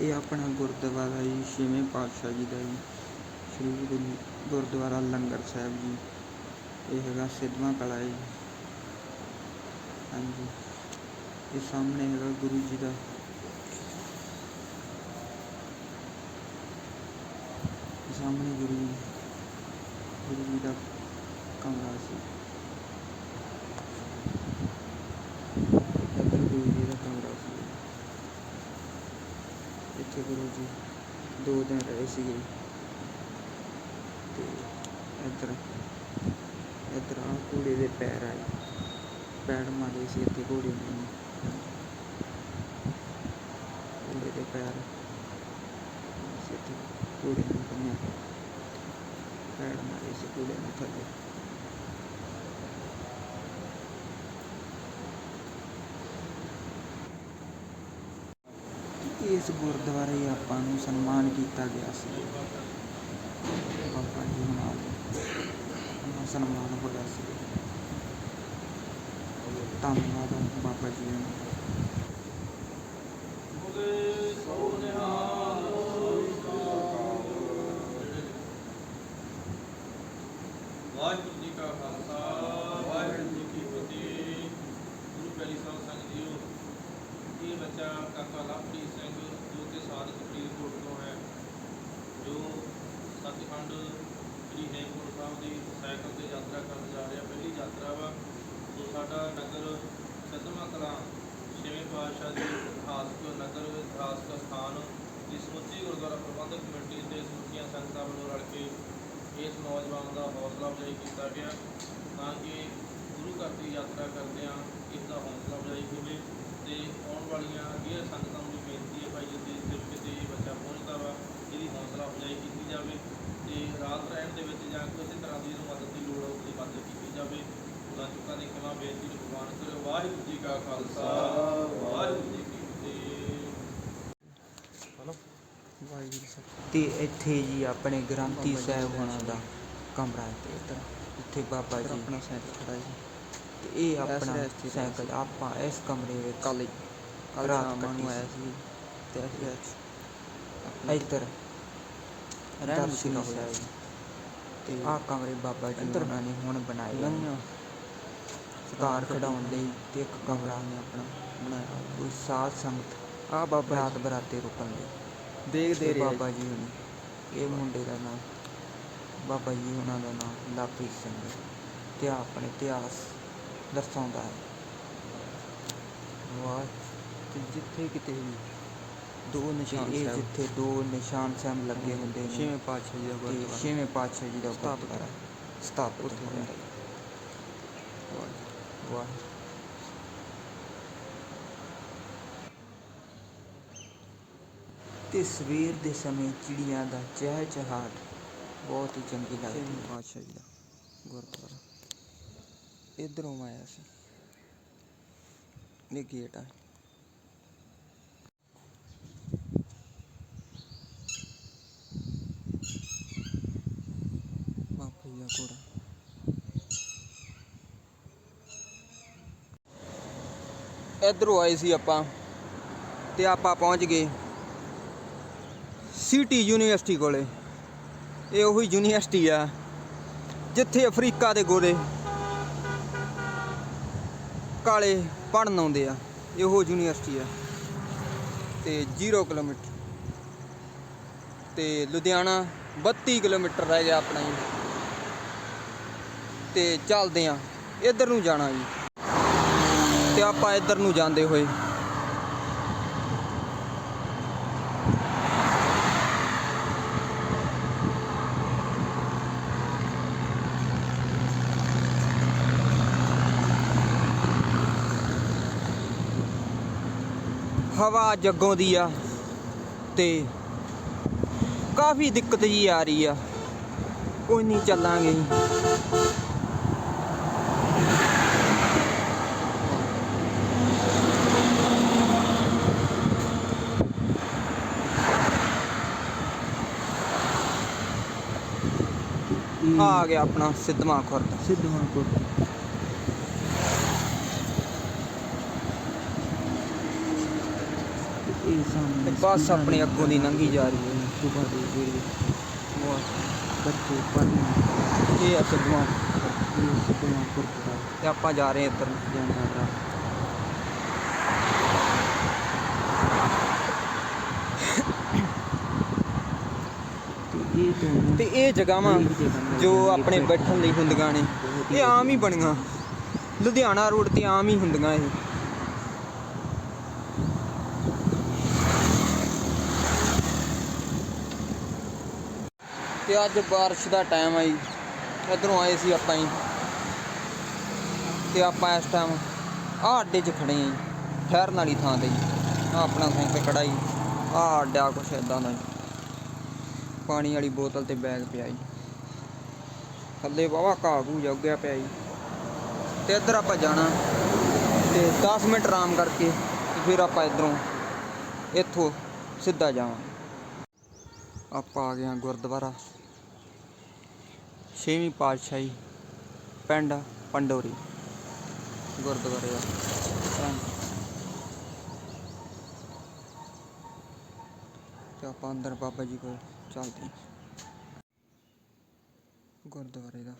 ਇਹ ਆਪਣਾ ਗੁਰਦੁਆਰਾ ਜੀ, ਛੇਵੇਂ ਪਾਤਸ਼ਾਹ ਜੀ ਦਾ ਜੀ, ਸ੍ਰੀ ਗੁਰੂ ਗੁਰਦੁਆਰਾ ਲੰਗਰ ਸਾਹਿਬ ਜੀ, ਇਹ ਹੈਗਾ ਸਿੱਧਵਾਂ ਕਲਾ ਜੀ। ਹਾਂਜੀ। ਇਹ ਸਾਹਮਣੇ ਹੈਗਾ ਗੁਰੂ ਜੀ ਦਾ। ਇਹ ਸਾਹਮਣੇ ਗੁਰੂ ਜੀ ਗੁਰੂ ਜੀ ਦਾ ਕਮਰਾ ਸੀ ਇੱਧਰ ਗੁਰੂ ਜੀ ਦਾ ਕਮਰਾ ਸੀ ਇੱਥੇ ਗੁਰੂ ਜੀ ਦੋ ਦਿਨ ਰਹੇ ਸੀਗੇ। ਤੇ ਇੱਧਰ ਇੱਧਰ ਆ ਘੋੜੇ ਦੇ ਪੈਰ ਆਏ। ਪੈਰ ਮਾਰੇ ਸੀ ਇੱਥੇ ਘੋੜੇ ਨੇ। ਘੋੜੇ ਦੇ ਪੈਰ। ਸੀ ਇੱਥੇ ਘੋੜੇ ਨੂੰ ਬੰਨਿਆ ਪੈਰ ਮਾਰੇ ਸੀ ਘੋੜੇ ਨੇ ਥੱਲੇ। ਇਸ ਗੁਰਦੁਆਰੇ ਆਪਾਂ ਨੂੰ ਸਨਮਾਨ ਕੀਤਾ ਗਿਆ ਸੀ? ਬਾਬਾ ਜੀ ਨਾਲ ਸਨਮਾਨ ਹੋਇਆ ਸੀ। ਧੰਨਵਾਦ ਬਾਬਾ ਜੀ ਦਾ ਵਾਹਿਗੁਰੂ ਜੀ ਕਾ ਖਾਲਸਾ ਵਾਹਿਗੁਰੂ ਜੀ ਕੀ ਫਤਿਹ ਗੁਰੂ ਪਿਆਰੀ ਸਾਹਿਬ ਸੰਗਤ ਜੀਓ ਇਹ ਬੱਚਾ ਕਾਕਾ ਲਵਪ੍ਰੀਤ ਸਿੰਘ, ਜੋ ਕਿ ਸਾਦਕ ਫਰੀਦਕੋਟ ਤੋਂ ਹੈ, ਜੋ ਸੱਚਖੰਡ ਸ੍ਰੀ ਹੇਮਕੁੰਟ ਸਾਹਿਬ ਦੀ ਸਾਈਕਲ ਤੇ ਯਾਤਰਾ ਕਰਨ ਜਾ ਰਿਹਾ, ਪਹਿਲੀ ਯਾਤਰਾ ਵਾ। ਸੋ ਸਾਡਾ ਨਗਰ ਸਤਮਾ ਕਲਾਂ, ਛੇਵੇਂ ਪਾਤਸ਼ਾਹ ਦੇ ਇਤਿਹਾਸਕ ਨਗਰ ਇਤਿਹਾਸਕ ਸਥਾਨ ਦੀ ਸਮੁੱਚੀ ਗੁਰਦੁਆਰਾ ਪ੍ਰਬੰਧਕ ਕਮੇਟੀ ਤੇ ਸਮੁੱਚੀਆਂ ਸੰਗਤਾਂ ਵੱਲੋਂ ਰਲ ਕੇ ਇਸ ਨੌਜਵਾਨ ਦਾ ਹੌਸਲਾ ਅਫਜ਼ਾਈ ਕੀਤਾ ਗਿਆ, ਤਾਂ ਕਿ ਗੁਰੂ ਘਰ ਦੀ ਯਾਤਰਾ ਕਰਦਿਆਂ ਇਸ ਦਾ ਹੌਸਲਾ ਅਫਜ਼ਾਈ ਹੋਵੇ ਤੇ ਵਾਲੀਆਂ ਇਹ ਸੰਗਤਾਂ ਨੂੰ ਵੀ ਬੇਨਤੀ ਹੈ ਭਾਈ ਜੀ ਜਿਸ ਕਿਤੇ ਇਹ ਬੱਚਾ ਪਹੁੰਚਦਾ ਵਾ ਇਹਦੀ ਹੌਸਲਾ ਅਫਜ਼ਾਈ ਕੀਤੀ ਜਾਵੇ ਤੇ ਰਾਤ ਰਹਿਣ ਦੇ ਵਿੱਚ ਜਾਂ ਕਿਸੇ ਤਰ੍ਹਾਂ ਦੀ ਇਹਨੂੰ ਮਦਦ ਦੀ ਲੋੜ ਹੋਵੇ ਮਦਦ ਕੀਤੀ ਜਾਵੇ। ਉਹਨਾਂ ਚੁੱਕਾਂ ਦੀ ਖਿਮਾ ਬੇਨਤੀ ਨੂੰ ਪ੍ਰਵਾਨ ਕਰੋ ਵਾਹਿਗੁਰੂ ਜੀ ਕਾ ਖਾਲਸਾ ਵਾਹਿਗੁਰੂ ਜੀ ਕੀ ਫਤਿਹ। ਵਾਹਿਗੁਰੂ ਸਾਹਿਬ ਤੇ ਇੱਥੇ ਜੀ ਆਪਣੇ ਗ੍ਰੰਥੀ ਸਾਹਿਬ ਹੋਣਾ ਦਾ ਕਮਰਾ ਹੈ ਤੇ ਇੱਧਰ। ਇੱਥੇ ਬਾਬਾ ਜੀ। ਆਪਣਾ ਸਾਈਕਲ ਖੜਾ ਹੈ ਤੇ ਇਹ ਆਪਣਾ ਸਾਈਕਲ ਆਪਾਂ ਇਸ ਕਮਰੇ ਵਿੱਚ ਕੱਲ ਰਾਤ ਨੂੰ ਆਇਆ ਸੀ। ਤੇ ਅਸੀਂ ਇੱਧਰ। ਰਹਿਣ ਸੀ। ਤੇ ਆਹ ਕਮਰੇ ਬਾਬਾ ਜੀ ਉਹਨਾਂ ਨੇ ਹੁਣ ਬਣਾਏ ਆ। ਸਕਾਰ ਖਡਾਉਣ ਲਈ ਤੇ ਇੱਕ ਕਮਰਾ ਨੇ ਆਪਣਾ ਬਣਾਇਆ। ਕੋਈ ਸਾਧ ਸੰਗਤ ਆ ਬਾਬਾ ਰਾਤ ਬਰਾਤੇ ਰੁਕਣ ਲਈ। ਦੇਖਦੇ ਰਹੇ। ਬਾਬਾ ਜੀ ਹੁਣੀ। ਇਹ ਮੁੰਡੇ ਦਾ ਨਾਮ ਬਾਬਾ ਜੀ ਉਹਨਾਂ ਦਾ ਨਾਮ ਲਾਪੀ ਸਿੰਘ ਹੈ। ਤੇ ਆਪਣੇ ਇਤਿਹਾਸ ਦਰਸਾਉਂਦਾ ਹੈ। ਵਾਹ। ਤੇ ਜਿੱਥੇ ਕਿਤੇ ਵੀ ਦੋ ਨਿਸ਼ਾਨ ਇਹ ਜਿੱਥੇ ਦੋ ਨਿਸ਼ਾਨ ਸਾਹਿਬ ਲੱਗੇ ਹੁੰਦੇ ਨੇ ਛੇਵੇਂ ਪਾਤਸ਼ਾਹ ਜੀ ਦਾ ਗੁਰਦੁਆਰਾ। ਛੇਵੇਂ ਪਾਤਸ਼ਾਹ ਜੀ ਦਾ ਗੁਰਦੁਆਰਾ। ਸਥਾਪਿਤ ਹੋਇਆ ਹੈ ਵਾਹ। ਵਾਹ। ਤੇ ਸਵੇਰ ਦੇ ਸਮੇਂ ਚਿੜੀਆਂ ਦਾ ਚਹਿ ਚਹਾਟ ਬਹੁਤ ਹੀ ਚੰਗੀ ਲੱਗਦੀ ਹੈ। ਪਾਤਸ਼ਾਹ ਜੀ ਦਾ ਗੁਰਦੁਆਰਾ। ਇਧਰੋਂ ਆਇਆ ਸੀ। ਇਹ ਗੇਟ ਆ ਬਾਪਾ ਜੀ ਦਾ ਘੋੜਾ ਇਧਰੋਂ ਆਏ ਸੀ ਆਪਾਂ ਤੇ ਆਪਾਂ ਪਹੁੰਚ ਗਏ ਸਿਟੀ ਯੂਨੀਵਰਸਿਟੀ ਕੋਲੇ। ਇਹ ਉਹੀ ਯੂਨੀਵਰਸਿਟੀ ਆ, ਜਿੱਥੇ ਅਫਰੀਕਾ ਦੇ ਗੋਰੇ ਕਾਲੇ ਪੜਨ ਆਉਂਦੇ ਆ। ਇਹੋ ਯੂਨੀਵਰਸਿਟੀ ਆ ਤੇ 0 ਕਿਲੋਮੀਟਰ ਤੇ ਲੁਧਿਆਣਾ 32 ਕਿਲੋਮੀਟਰ ਰਹਿ ਗਿਆ ਆਪਣਾ ਜੀ। ਤੇ ਚੱਲਦੇ ਆ, ਇੱਧਰ ਨੂੰ ਜਾਣਾ ਜੀ। ਤੇ ਆਪਾਂ ਇੱਧਰ ਨੂੰ ਜਾਂਦੇ ਹੋਏ। ਹਵਾ ਜੱਗੋਂ ਦੀ ਆ ਤੇ ਕਾਫੀ ਦਿੱਕਤ ਜੀ ਆ ਰਹੀ ਆ। ਕੋਈ ਨਹੀਂ ਚੱਲਾਂਗੇ। ਆ ਗਿਆ ਆਪਣਾ ਸਿੱਧਵਾਂ ਖੁਰਦ ਸਿੱਧਵਾਂ ਖੁਰਦ ਇਹ ਸਾਹਮਣੇ ਬੱਸ ਆਪਣੇ ਅੱਗੋਂ ਦੀ ਲੰਘੀ ਜਾ ਰਹੀ ਹੈ। ਸੁਬਹ ਦੇ ਵੇਲੇ ਬੱਚੇ ਪੜ੍ਹਨ ਇਹ ਅਸਲ ਨੂੰ ਇਹ ਸਕੂਲਾਂ ਗੁਰਦੁਆਰਾ ਤੇ ਆਪਾਂ ਜਾ ਰਹੇ ਹਾਂ ਇੱਧਰ ਨੂੰ। ਜਾਂਦਾ ਰਾ ਤੇ ਇਹ ਤੋਂ ਜਗ੍ਹਾਵਾਂ ਜੋ ਆਪਣੇ ਬੈਠਣ ਲਈ ਹੁੰਦੀਆਂ ਨੇ, ਇਹ ਆਮ ਹੀ ਬਣੀਆਂ। ਲੁਧਿਆਣਾ ਰੋਡ ਤੇ ਆਮ ਹੀ ਹੁੰਦੀਆਂ ਇਹ। ਤੇ ਅੱਜ ਬਾਰਿਸ਼ ਦਾ ਟਾਈਮ ਆਈ ਇਧਰੋਂ ਆਏ ਸੀ ਆਪਾਂ ਹੀ ਤੇ ਆਪਾਂ ਇਸ ਟਾਈਮ ਆਹ ਅੱਡੇ 'ਚ ਖੜੇ ਆਂ ਠਹਿਰਨ ਵਾਲੀ ਥਾਂ ਤੇ ਜੀ। ਆਪਣਾ ਸਾਈਕਲ ਖੜਾ ਜੀ। ਆਹ ਅੱਡਾ ਕੁਛ ਇਦਾਂ ਦਾ ਜੀ। ਪਾਣੀ ਵਾਲੀ ਬੋਤਲ ਤੇ ਬੈਗ ਪਿਆ ਜੀ। ਥੱਲੇ ਵਾਵਾ ਘਾਹ ਘੂ ਉੱਗਿਆ ਪਿਆ ਜੀ। ਤੇ ਇੱਧਰ ਆਪਾਂ ਜਾਣਾ ਤੇ 10 ਮਿੰਟ ਆਰਾਮ ਕਰਕੇ ਫਿਰ ਆਪਾਂ ਇਧਰੋਂ ਇੱਥੋਂ ਸਿੱਧਾ ਜਾਵਾਂ ਆਪਾਂ ਆ ਗਏ ਹਾਂ ਗੁਰਦੁਆਰਾ। ਛੇਵੀਂ ਪਾਤਸ਼ਾਹੀ ਪਿੰਡ ਪੰਡੋਰੀ। ਗੁਰਦੁਆਰੇ ਦਾ ਤੇ ਆਪਾਂ ਅੰਦਰ ਬਾਬਾ ਜੀ ਕੋਲ ਚੱਲਦੇ ਹਾਂ। ਗੁਰਦੁਆਰੇ ਦਾ।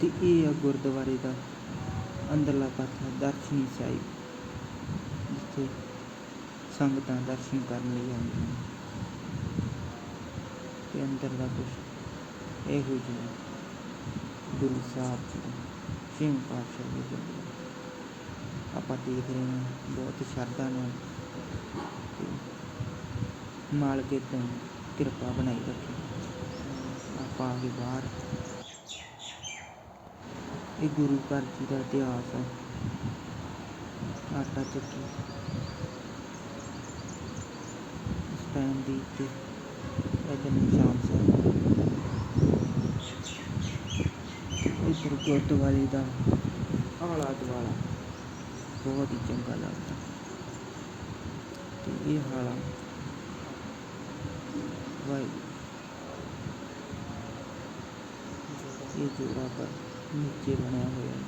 ਤੇ ਇਹ ਆ ਗੁਰਦੁਆਰੇ ਦਾ ਅੰਦਰਲਾ ਪਾਸਾ ਦਰਸ਼ਨੀ ਸਾਹਿਬ ਜਿੱਥੇ ਸੰਗਤਾਂ ਦਰਸ਼ਨ ਕਰਨ ਲਈ ਆਉਂਦੀਆਂ ਨੇ। ਤੇ ਅੰਦਰ ਦਾ ਕੁਛ ਇਹੋ ਜਿਹਾ ਗੁਰੂ ਸਾਹਿਬ ਜੀ ਦਾ ਸਿੰਘ ਪਾਤਸ਼ਾਹ ਜੀ ਆਪਾਂ ਦੇਖ ਰਹੇ ਹਾਂ, ਬਹੁਤ ਸ਼ਰਧਾ ਨਾਲ ਤੇ ਮਾਲਕ ਤੋਂ ਕਿਰਪਾ ਬਣਾਈ ਰੱਖੇ ਆਪਾਂ ਆ ਗਏ ਬਾਹਰ ਇਹ ਗੁਰੂ ਘਰ ਜੀ ਦਾ ਇਤਿਹਾਸ ਹੈ ਆਟਾ ਚੱਕੀ ਇਸ ਟਾਈਮ ਦੀ ਤੇ ਇਹਦੇ ਨਿਸ਼ਾਨ ਸਾਹਿਬ ਇੱਧਰ ਗੁਰਦੁਆਰੇ ਦਾ ਆਲਾ ਦੁਆਲਾ ਬਹੁਤ ਹੀ ਚੰਗਾ ਲੱਗਦਾ ਤੇ ਇਹ ਹਾਲਾ ਵਾਹਿਗੁਰੂ ਇਹ ਜੋੜਾ ਪਰ ਨੀਚੇ ਬਣਿਆ ਹੋਇਆ ਹੈ,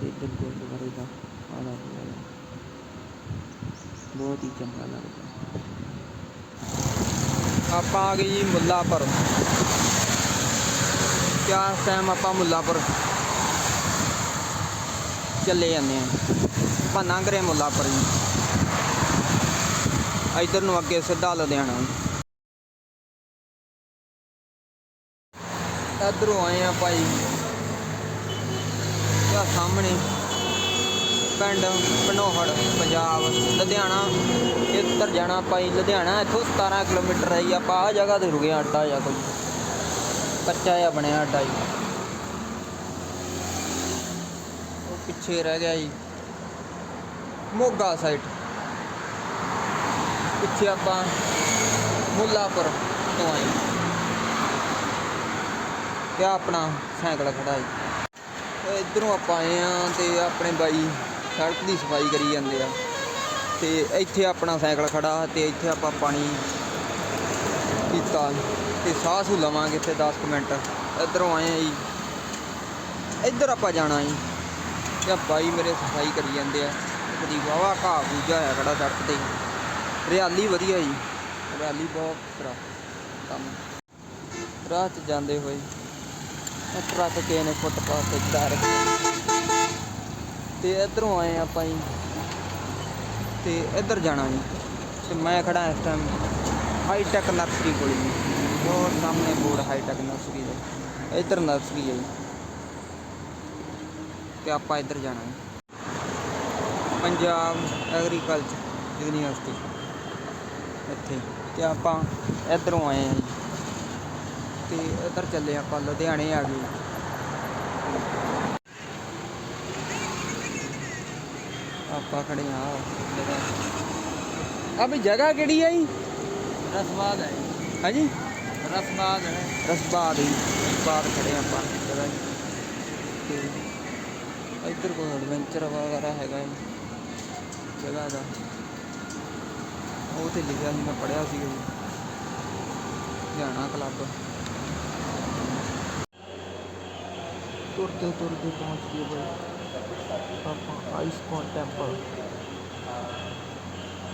ਤੇ ਇੱਧਰ ਗੁਰਦੁਆਰੇ ਦਾ ਆਲਾ ਦੁਆਲਾ ਬਹੁਤ ਹੀ ਚੰਗਾ ਲੱਗਦਾ ਆਪਾਂ ਆ ਗਏ ਜੀ ਮੁੱਲਾਪੁਰ। ਕਿਆ ਟਾਈਮ ਆਪਾਂ ਮੁੱਲਾਪੁਰ ਚੱਲੇ ਜਾਂਦੇ ਆ ਆਪਾਂ ਲੰਘ ਰਹੇ ਮੁੱਲਾਪੁਰ ਜੀ। ਇਧਰ ਨੂੰ ਅੱਗੇ ਸਿੱਧਾ ਲੁਧਿਆਣਾ। ਇਧਰੋਂ ਆਏ ਆ ਭਾਈ। ਆ ਸਾਹਮਣੇ ਪਿੰਡ ਪਨੋਹੜ ਪੰਜਾਬ ਲੁਧਿਆਣਾ। ਇੱਧਰ ਜਾਣਾ ਭਾਈ ਲੁਧਿਆਣਾ। ਇੱਥੋਂ 17 ਕਿਲੋਮੀਟਰ ਹੈ ਜੀ। ਆਪਾਂ ਆ ਜਗ੍ਹਾ ਤੇ ਰੁਕੇ ਹਾਂ, ਅੱਡਾ ਜਾਂ ਕੋਈ। ਕੱਚਾ ਜਿਹਾ ਬਣਿਆ ਅੱਡਾ ਜੀ। ਉਹ ਪਿੱਛੇ ਰਹਿ ਗਿਆ ਜੀ। ਮੋਗਾ ਸਾਈਡ। ਪਿੱਛੇ ਆਪਾਂ ਮੁੱਲਾਪੁਰ ਤੋਂ ਆਏ ਤੇ ਆਪਣਾ ਸਾਈਕਲ ਖੜਾ ਜੀ। ਤੇ ਇਧਰੋਂ ਆਪਾਂ ਆਏ ਆ ਤੇ ਆਪਣੇ ਬਾਈ ਸੜਕ ਦੀ ਸਫ਼ਾਈ ਕਰੀ ਜਾਂਦੇ ਆ। ਤੇ ਇੱਥੇ ਆਪਣਾ ਸਾਈਕਲ ਖੜਾ ਤੇ ਇੱਥੇ ਆਪਾਂ ਪਾਣੀ ਪੀਤਾ ਤੇ ਸਾਹ ਸੂ ਲਵਾਂਗੇ ਇੱਥੇ 10 ਕੁ ਮਿੰਟ। ਇਧਰੋਂ ਆਏ ਆ ਜੀ। ਇੱਧਰ ਆਪਾਂ ਜਾਣਾ ਜੀ। ਤੇ ਬਾਈ ਮੇਰੇ ਸਫ਼ਾਈ ਕਰੀ ਜਾਂਦੇ ਆ। ਕਦੀ ਵਾਵਾ ਘਾਹ ਬੂਜਾ ਹੋਇਆ ਖੜਾ ਸੜਕ ਤੇ। ਹਰਿਆਲੀ ਵਧੀਆ ਜੀ। ਹਰਿਆਲੀ ਬਹੁਤ ਖਰਾ ਕੰਮ। ਰਾਹ 'ਚ ਜਾਂਦੇ ਹੋਏ ਟਰੱਕ ਕੇ ਨੇ ਫੁੱਟਪਾਥ ਤੇ ਚੜਾ ਰੱਖਿਆ। ਤੇ ਇਧਰੋਂ ਆਏ ਆਪਾਂ ਜੀ। ਤੇ ਇੱਧਰ ਜਾਣਾ ਜੀ। ਤੇ ਮੈਂ ਖੜਾ ਇਸ ਟਾਈਮ ਹਾਈ ਟੈਕ ਨਰਸਰੀ ਕੋਲ ਜੀ। ਉਹ ਸਾਹਮਣੇ ਬੋਰਡ ਹਾਈ ਟੈਕ ਨਰਸਰੀ ਦਾ। ਇੱਧਰ ਨਰਸਰੀ ਹੈ ਜੀ। ਤੇ ਆਪਾਂ ਇੱਧਰ ਜਾਣਾ ਹੈ ਪੰਜਾਬ ਐਗਰੀਕਲਚਰ ਯੂਨੀਵਰਸਿਟੀ ਇੱਥੇ ਤੇ ਆਪਾਂ ਇੱਧਰੋਂ ਆਏ ਹਾਂ ਜੀ। ਤੇ ਇੱਧਰ ਚੱਲੇ ਆਪਾਂ ਲੁਧਿਆਣੇ ਆ ਗਏ। ਆਪਾਂ ਖੜੇ ਆ ਆ ਵੀ ਜਗ੍ਹਾ ਕਿਹੜੀ ਆ ਜੀ? ਰਸਵਾਦ ਹੈ ਹਾਂਜੀ? ਰਸਵਾਦ ਹੈ ਰਸਬਾਦ ਹੀ ਰਸਬਾਦ ਖੜੇ ਆਪਾਂ ਜਗ੍ਹਾ ਜੀ। ਤੇ ਇੱਧਰ ਕੋਈ ਐਡਵੈਂਚਰ ਵਗੈਰਾ ਹੈਗਾ ਹੈ ਜਗ੍ਹਾ ਦਾ। ਉਹ ਤੇ ਲਿਖਿਆ ਸੀ ਮੈਂ ਪੜਿਆ ਸੀ ਜੀ ਜਾਣਾ ਕਲੱਬ ਤੁਰਦੇ ਤੁਰਦੇ ਪਹੁੰਚ ਗਏ ਬਈ। ਆਪਾਂ ਆਈਸਕਨ ਟੈਂਪਲ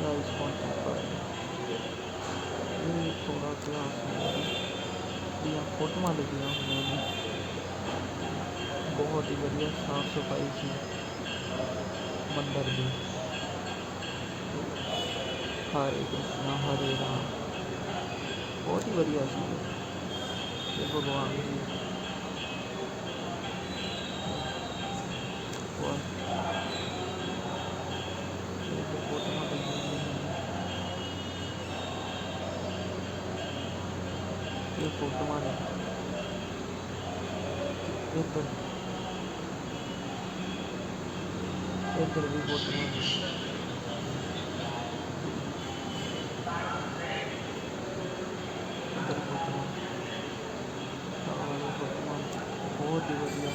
ਰਾਈਸ ਟੈਂਪਲ ਪਰ ਇਹ ਥੋੜਾ ਕਲਾਸ ਦੀਆਂ ਫੋਟੋਆਂ ਲੱਗੀਆਂ ਹੋਈਆਂ ਨੇ। ਬਹੁਤ ਹੀ ਵਧੀਆ, ਸਾਫ਼ ਸਫ਼ਾਈ ਸੀ। ਮੰਦਰ ਦੀ। ਹਰੇ ਕ੍ਰਿਸ਼ਨਾ ਹਰੇ ਰਾਮ ਬਹੁਤ ਹੀ ਵਧੀਆ ਸੀ ਤੇ ਭਗਵਾਨ ਜੀ ਵਾਹ ਇਹ ਤਾਂ ਫੋਟੋਆਂ ਲੱਗੀਆਂ ਹੋਈਆਂ ਨੇ ਇਹ ਫੋਟੋਆਂ ਨੇ ਇੱਧਰ ਇੱਧਰ ਵੀ ਫੋਟੋਆਂ ਨੇ ਇੱਧਰ ਫੋਟੋਆਂ ਆਹ ਵਾਲੀ ਫੋਟੋਆਂ ਬਹੁਤ ਹੀ ਵਧੀਆ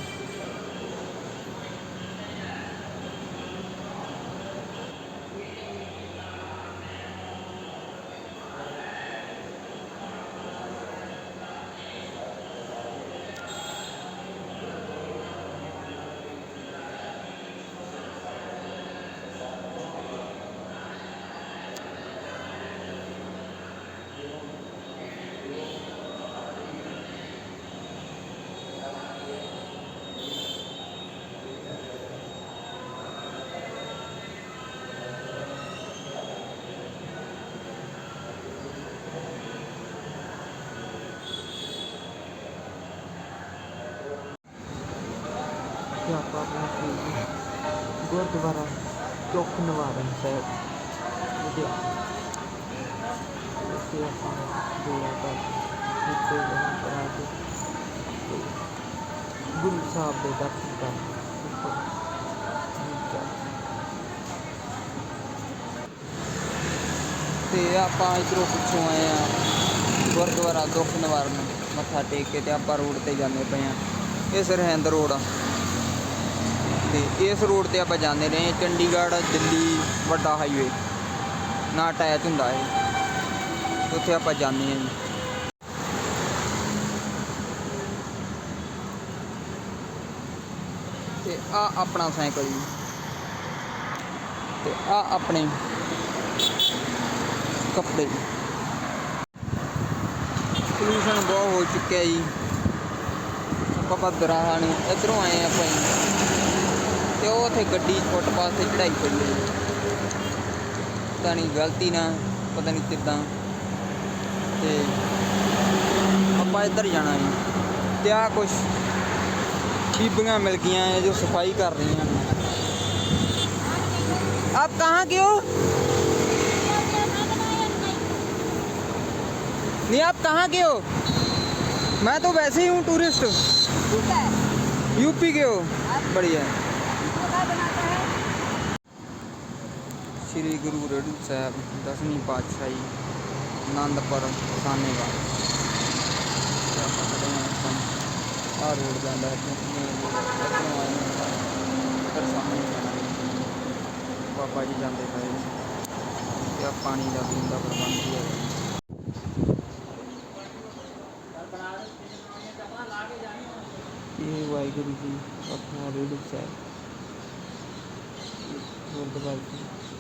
ਕਿ ਆਪਾਂ ਆਪਣਾ ਸ਼੍ਰੀ ਗੁਰਦੁਆਰਾ ਚੌਕ ਨਿਵਾਰਨ ਸਾਹਿਬ, ਲੁਧਿਆਣਾ। ਇੱਥੇ ਆਪਾਂ ਦੁਆ ਕਰ ਇੱਥੇ ਜਨਮ ਕਰਾ ਕੇ ਤੇ ਗੁਰੂ ਸਾਹਿਬ ਦੇ ਦਰਸ਼ਨ ਕਰ ਉੱਪਰ ਨੀਚੇ ਤੇ ਆਪਾਂ ਇਧਰੋਂ ਪਿੱਛੋਂ ਆਏ ਆ ਗੁਰਦੁਆਰਾ ਦੁੱਖ ਨਿਵਾਰਨ ਮੱਥਾ ਟੇਕ ਕੇ ਤੇ ਆਪਾਂ ਰੋਡ ਤੇ ਜਾਂਦੇ ਪਏ ਆ ਇਹ ਸਰਹਿੰਦ ਰੋਡ ਆ। ਤੇ ਇਸ ਰੋਡ ਤੇ ਆਪਾਂ ਜਾਂਦੇ ਰਹੇ ਚੰਡੀਗੜ੍ਹ, ਦਿੱਲੀ, ਵੱਡਾ ਹਾਈਵੇ ਨਾ ਅਟੈਚ ਹੁੰਦਾ ਹੈ ਉੱਥੇ ਆਪਾਂ ਜਾਂਦੇ ਹਾਂ ਜੀ। ਤੇ ਆ ਆਪਣਾ ਸਾਈਕਲ ਜੀ। ਤੇ ਆ ਆਪਣੇ ਕੱਪੜੇ ਪੋਲੂਸ਼ਨ ਬਹੁਤ ਹੋ ਚੁੱਕਿਆ ਜੀ। ਆਪਾਂ ਭਦਰਾਹਾ ਨੂੰ ਇਧਰੋਂ ਆਏ ਆਪਾਂ ਜੀ। ਤੇ ਉਹ ਉੱਥੇ ਗੱਡੀ ਫੁੱਟਪਾਥ ਤੇ ਚੜਾਈ ਪਈ ਹੈ ਜੀ। ਪਤਾ ਨਹੀਂ ਗਲਤੀ ਨਾਲ ਪਤਾ ਨਹੀਂ ਕਿੱਦਾਂ ਤੇ ਆਪਾਂ ਇੱਧਰ ਜਾਣਾ ਜੀ ਤੇ ਆ ਕੁਛ ਬੀਬੀਆਂ ਮਿਲ ਗਈਆਂ ਹੈ ਜੋ ਸਫਾਈ ਕਰ ਰਹੀਆਂ ਨੇ ਆਪ ਕਹਾਂ ਕੇ ਹੋ नहीं आप कहाँ के हो मैं तो वैसे ही हूँ टूरिस्ट यूपी के हो बढ़िया श्री गुरु रेडू साहब, दसवीं पातशाही आनंदपुर सानेवाल। बाबा जी जाते पे पानी का का प्रबंध भी है वाहगुरु जी, अपना रेडू साहब।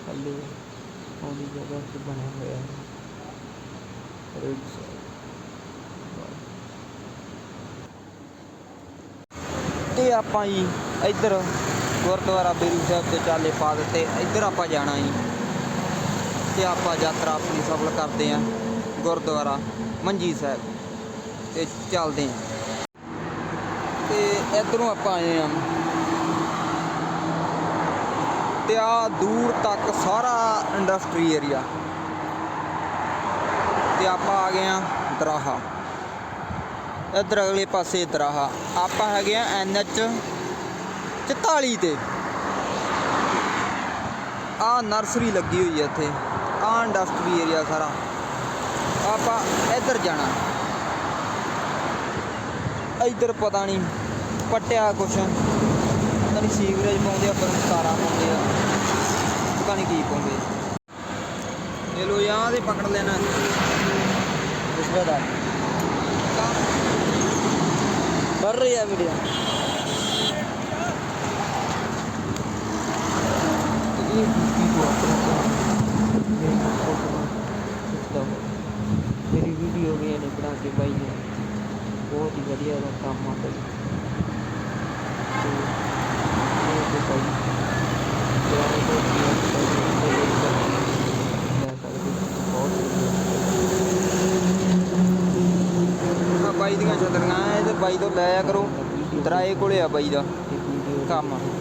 ਥੱਲੇ ਆਉਂਦੀ ਜਗ੍ਹਾ ਤੇ ਬਣਿਆ ਹੋਇਆ ਹੈ। ਰੇੜੂ ਸਾਹਿਬ ਤੇ ਆਪਾਂ ਜੀ ਇੱਧਰ ਗੁਰਦੁਆਰਾ ਬੇਰੂ ਸਾਹਿਬ ਤੇ ਚਾਲੇ ਪਾ ਦਿੱਤੇ। ਇੱਧਰ ਆਪਾਂ ਜਾਣਾ ਜੀ। ਤੇ ਆਪਾਂ ਯਾਤਰਾ ਆਪਣੀ ਸਫਲ ਕਰਦੇ ਆਂ ਗੁਰਦੁਆਰਾ ਮੰਜੀ ਸਾਹਿਬ। ਤੇ ਚੱਲਦੇ ਆਂ ਤੇ ਇੱਧਰੋਂ ਆਪਾਂ ਆਏ ਆਂ ਤੇ ਆ ਦੂਰ ਤੱਕ ਸਾਰਾ ਇੰਡਸਟਰੀ ਏਰੀਆ ਤੇ ਆਪਾਂ ਆ ਗਏ ਆਂ ਦਰਾਹਾ। ਇੱਧਰ ਅਗਲੇ ਪਾਸੇ ਦਰਾਹਾ। ਆਪਾਂ ਹੈਗੇ ਆ ਐਨਐਚ 44 ਤੇ। ਆ ਨਰਸਰੀ ਲੱਗੀ ਹੋਈ ਹੈ ਇੱਥੇ। ਆ ਇੰਡਸਟਰੀ ਏਰੀਆ ਸਾਰਾ। ਆਪਾਂ ਇੱਧਰ ਜਾਣਾ। ਇੱਧਰ ਪਤਾ ਨਹੀਂ, ਪਟਿਆ ਕੁਛ। ਨਹੀਂ ਸੀਵਰੇਜ ਪਾਉਂਦੇ ਆ ਪਰ ਸਾਰਾ ਪਾਉਂਦੇ ਆ ਪਤਾ ਨਹੀਂ ਕੀ ਪਾਉਂਦੇ ਇਹ ਲੋ ਯਹਾਂ ਦੇ ਪਕੜ ਲੈਣਾ ਰਿਸ਼ਵਤਦਾਰ बढ़ रही है वीडियो ये की को अपना ਮੇਰੀ ਫੋਟੋਆਂ ਖਿੱਚਦਾ ਵਾ ਮੇਰੀ ਵੀਡੀਓ ਵੀ ਇਹਨੇ ਬਣਾ ਕੇ ਬਾਈ ਦੀਆਂ ਛਤਰੀਆਂ ਐ ਤੇ ਬਾਈ ਤੋਂ ਲੈ ਆ ਕਰੋ। ਦਰਾਏ ਕੋਲੇ ਆ ਬਾਈ ਦਾ ਕੰਮ।